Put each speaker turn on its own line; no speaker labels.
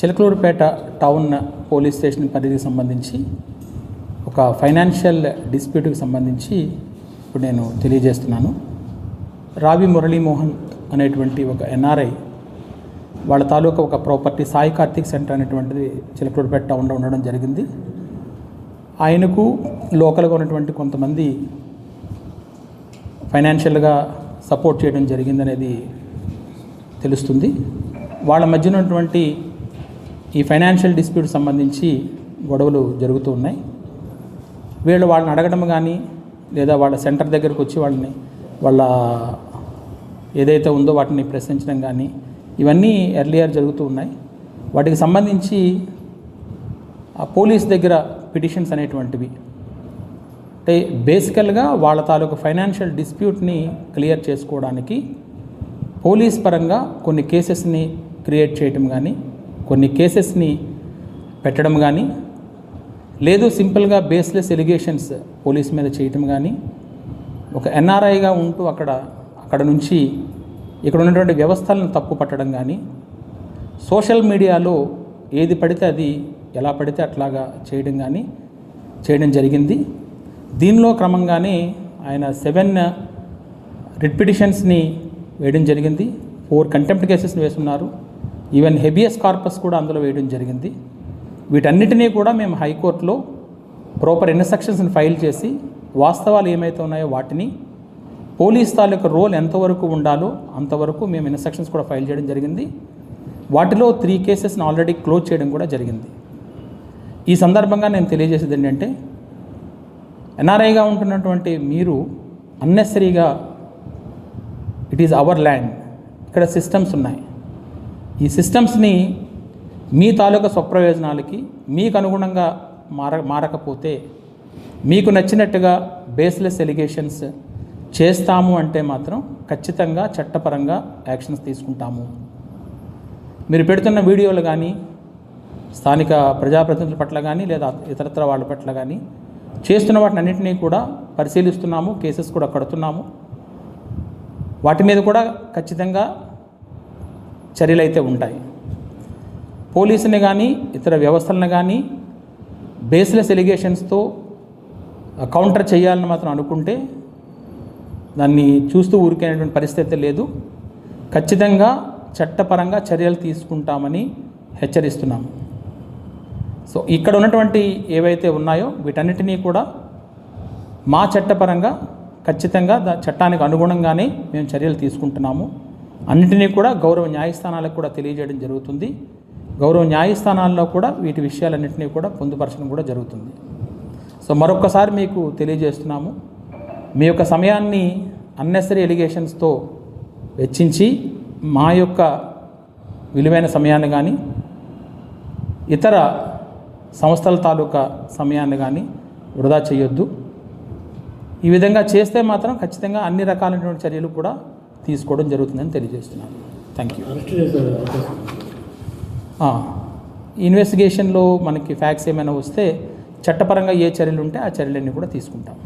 Chilakaluripet town police station పరిధికి సంబంధించి ఒక ఫైనాన్షియల్ డిస్ప్యూట్కి సంబంధించి ఇప్పుడు నేను తెలియజేస్తున్నాను. రావి మురళీమోహన్ అనేటువంటి ఒక ఎన్ఆర్ఐ వాళ్ళ తాలూకా ఒక ప్రాపర్టీ సాయి కార్తిక్ సెంటర్ అనేటువంటిది చిలకలూరుపేట టౌన్లో ఉండడం జరిగింది. ఆయనకు లోకల్గా ఉన్నటువంటి కొంతమంది ఫైనాన్షియల్గా సపోర్ట్ చేయడం జరిగిందనేది తెలుస్తుంది. వాళ్ళ మధ్య ఉన్నటువంటి ఈ ఫైనాన్షియల్ డిస్ప్యూట్ సంబంధించి గొడవలు జరుగుతూ ఉన్నాయి. వీళ్ళు వాళ్ళని అడగడం కానీ లేదా వాళ్ళ సెంటర్ దగ్గరకు వచ్చి వాళ్ళని వాళ్ళ ఏదైతే ఉందో వాటిని ప్రశ్నించడం కానీ ఇవన్నీ ఎర్లియర్ జరుగుతూ ఉన్నాయి. వాటికి సంబంధించి ఆ పోలీస్ దగ్గర పిటిషన్స్ అనేటువంటివి. అంటే బేసికల్గా వాళ్ళ తాలూకు ఫైనాన్షియల్ డిస్ప్యూట్ని క్లియర్ చేసుకోవడానికి పోలీస్ పరంగా కొన్ని కేసెస్ని క్రియేట్ చేయటం కానీ కొన్ని కేసెస్ని పెట్టడం కానీ లేదు సింపుల్గా బేస్లెస్ ఎలిగేషన్స్ పోలీస్ మీద చేయటం కానీ ఒక ఎన్ఆర్ఐగా ఉంటూ అక్కడ అక్కడ నుంచి ఇక్కడ ఉన్నటువంటి వ్యవస్థలను తప్పు పట్టడం కానీ సోషల్ మీడియాలో ఏది పడితే అది ఎలా పడితే అట్లాగా చేయడం కానీ చేయడం జరిగింది. దీనిలో క్రమంగానే ఆయన సెవెన్ రిట్ పిటిషన్స్ని వేయడం జరిగింది. ఫోర్ కంటెంప్ట్ కేసెస్ని వేస్తున్నారు ఈవెన్ హెబియస్ కార్పస్ కూడా అందులో వేయడం జరిగింది. వీటన్నిటినీ కూడా మేము హైకోర్టులో ప్రాపర్ ఇన్స్ట్రక్షన్స్ని ఫైల్ చేసి వాస్తవాలు ఏమైతే ఉన్నాయో వాటిని పోలీస్ తాలూకు రోల్ ఎంతవరకు ఉండాలో అంతవరకు మేము ఇన్స్ట్రక్షన్స్ కూడా ఫైల్ చేయడం జరిగింది. వాటిలో త్రీ కేసెస్ని ఆల్రెడీ క్లోజ్ చేయడం కూడా జరిగింది. ఈ సందర్భంగా నేను తెలియజేసేది ఏంటంటే ఎన్ఆర్ఐగా ఉంటున్నటువంటి మీరు అన్నెసరీగా ఇట్ ఈజ్ అవర్ ల్యాండ్ ఇక్కడ సిస్టమ్స్ ఉన్నాయి. ఈ సిస్టమ్స్ని మీ తాలూకా స్వప్రయోజనాలకి మీకు అనుగుణంగా మార మారకపోతే మీకు నచ్చినట్టుగా బేస్లెస్ ఎలిగేషన్స్ చేస్తాము అంటే మాత్రం ఖచ్చితంగా చట్టపరంగా యాక్షన్స్ తీసుకుంటాము. మీరు పెడుతున్న వీడియోలు కానీ స్థానిక ప్రజాప్రతినిధుల పట్ల కానీ లేదా ఇతరత్ర వాళ్ళ పట్ల కానీ చేస్తున్న వాటిని అన్నింటినీ కూడా పరిశీలిస్తున్నాము కేసెస్ కూడా కడుతున్నాము. వాటి మీద కూడా ఖచ్చితంగా చర్యలు అయితే ఉంటాయి. పోలీసుని కానీ ఇతర వ్యవస్థలను కానీ బేస్లెస్ ఎలిగేషన్స్తో కౌంటర్ చేయాలని మాత్రం అనుకుంటే దాన్ని చూస్తూ ఊరికేటువంటి పరిస్థితి లేదు. ఖచ్చితంగా చట్టపరంగా చర్యలు తీసుకుంటామని హెచ్చరిస్తున్నాము సో ఇక్కడ ఉన్నటువంటి ఏవైతే ఉన్నాయో వీటన్నిటినీ కూడా మా చట్టపరంగా ఖచ్చితంగా చట్టానికి అనుగుణంగానే మేము చర్యలు తీసుకుంటున్నాము. అన్నింటినీ కూడా గౌరవ న్యాయస్థానాలకు కూడా తెలియజేయడం జరుగుతుంది. గౌరవ న్యాయస్థానాల్లో కూడా వీటి విషయాలన్నింటినీ కూడా పొందుపరచడం కూడా జరుగుతుంది. సో మరొక్కసారి మీకు తెలియజేస్తున్నాము. మీ యొక్క సమయాన్ని అన్నెసరీ ఎలిగేషన్స్తో వెచ్చించి మా యొక్క విలువైన సమయాన్ని కానీ ఇతర సంస్థల తాలూకా సమయాన్ని కానీ వృధా చేయొద్దు. ఈ విధంగా చేస్తే మాత్రం ఖచ్చితంగా అన్ని రకాలైనటువంటి చర్యలు కూడా తీసుకోవడం జరుగుతుందని తెలియజేస్తున్నాను. Thank you. ఇన్వెస్టిగేషన్లో మనకి ఫ్యాక్ట్స్ ఏమైనా వస్తే చట్టపరంగా ఏ చర్యలు ఉంటే ఆ చర్యలన్నీ కూడా తీసుకుంటాం.